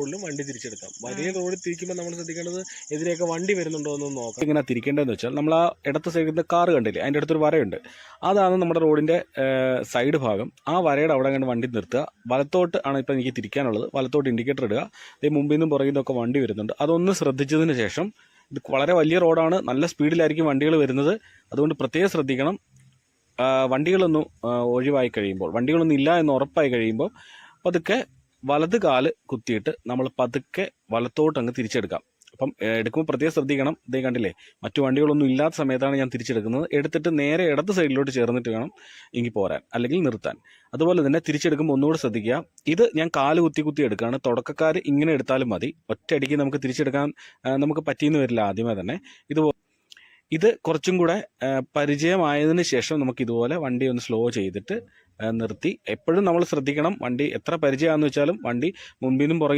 റോഡിലും വണ്ടി തിരിച്ചെടുക്കാം. വലിയ റോഡിൽ തിരിക്കുമ്പോൾ നമ്മൾ ശ്രദ്ധിക്കേണ്ടത് എതിരെയൊക്കെ വണ്ടി വരുന്നുണ്ടോ എന്ന് നോക്കാം. ഇങ്ങനെ തിരിക്കേണ്ടതെന്ന് വെച്ചാൽ നമ്മൾ ആ ഇടത്ത് സൈഡിൽ കാർ കാറ് കണ്ടില്ലേ? അതിന്റെ അടുത്തൊരു വരയുണ്ട്. അതാണ് നമ്മുടെ റോഡിന്റെ സൈഡ് ഭാഗം. ആ വരയുടെ അവിടെ കണ്ട് വണ്ടി നിർത്തുക. വലത്തോട്ട് ആണ് ഇപ്പോൾ എനിക്ക് തിരിക്കാനുള്ളത്. വലത്തോട്ട് ഇൻഡിക്കേറ്റർ ഇടുക. ദേ മുമ്പിൽ നിന്നും പുറകിൽ നിന്നൊക്കെ വണ്ടി വരുന്നുണ്ട്. അതൊന്ന് ശ്രദ്ധിച്ചതിന് ശേഷം ഇത് വളരെ വലിയ റോഡാണ്. നല്ല സ്പീഡിലായിരിക്കും വണ്ടികൾ വരുന്നത്. അതുകൊണ്ട് പ്രത്യേകം ശ്രദ്ധിക്കണം. വണ്ടികളൊന്നും ഒഴിവായി കഴിയുമ്പോൾ വണ്ടികളൊന്നും ഇല്ല എന്ന് ഉറപ്പായി കഴിയുമ്പോൾ പതുക്കെ വലത് കാൽ കുത്തിയിട്ട് നമ്മൾ പതുക്കെ വലത്തോട്ട് അങ്ങ് തിരിച്ചെടുക്കാം. അപ്പം എടുക്കുമ്പോൾ പ്രത്യേകം ശ്രദ്ധിക്കണം. ഇതേ കണ്ടില്ലേ മറ്റു വണ്ടികളൊന്നും ഇല്ലാത്ത സമയത്താണ് ഞാൻ തിരിച്ചെടുക്കുന്നത്. എടുത്തിട്ട് നേരെ ഇടത് സൈഡിലോട്ട് ചേർന്നിട്ട് വേണം ഇങ്ങി പോരാൻ അല്ലെങ്കിൽ നിർത്താൻ. അതുപോലെ തന്നെ തിരിച്ചെടുക്കുമ്പോൾ ഒന്നുകൂടെ ശ്രദ്ധിക്കുക. ഇത് ഞാൻ കാൽ കുത്തി കുത്തി എടുക്കുകയാണ്. തുടക്കക്കാർ ഇങ്ങനെ എടുത്താലും മതി. ഒറ്റയടിക്ക് നമുക്ക് തിരിച്ചെടുക്കാൻ നമുക്ക് പറ്റിയെന്ന് വരില്ല ആദ്യമേ തന്നെ. ഇത് ഇത് കുറച്ചും കൂടെ പരിചയമായതിനു ശേഷം നമുക്ക് ഇതുപോലെ വണ്ടി ഒന്ന് സ്ലോ ചെയ്തിട്ട് നിർത്തി. എപ്പോഴും നമ്മൾ ശ്രദ്ധിക്കണം വണ്ടി എത്ര പരിചയമാണെന്ന് വെച്ചാലും വണ്ടി മുമ്പിൽ പുറകിൽ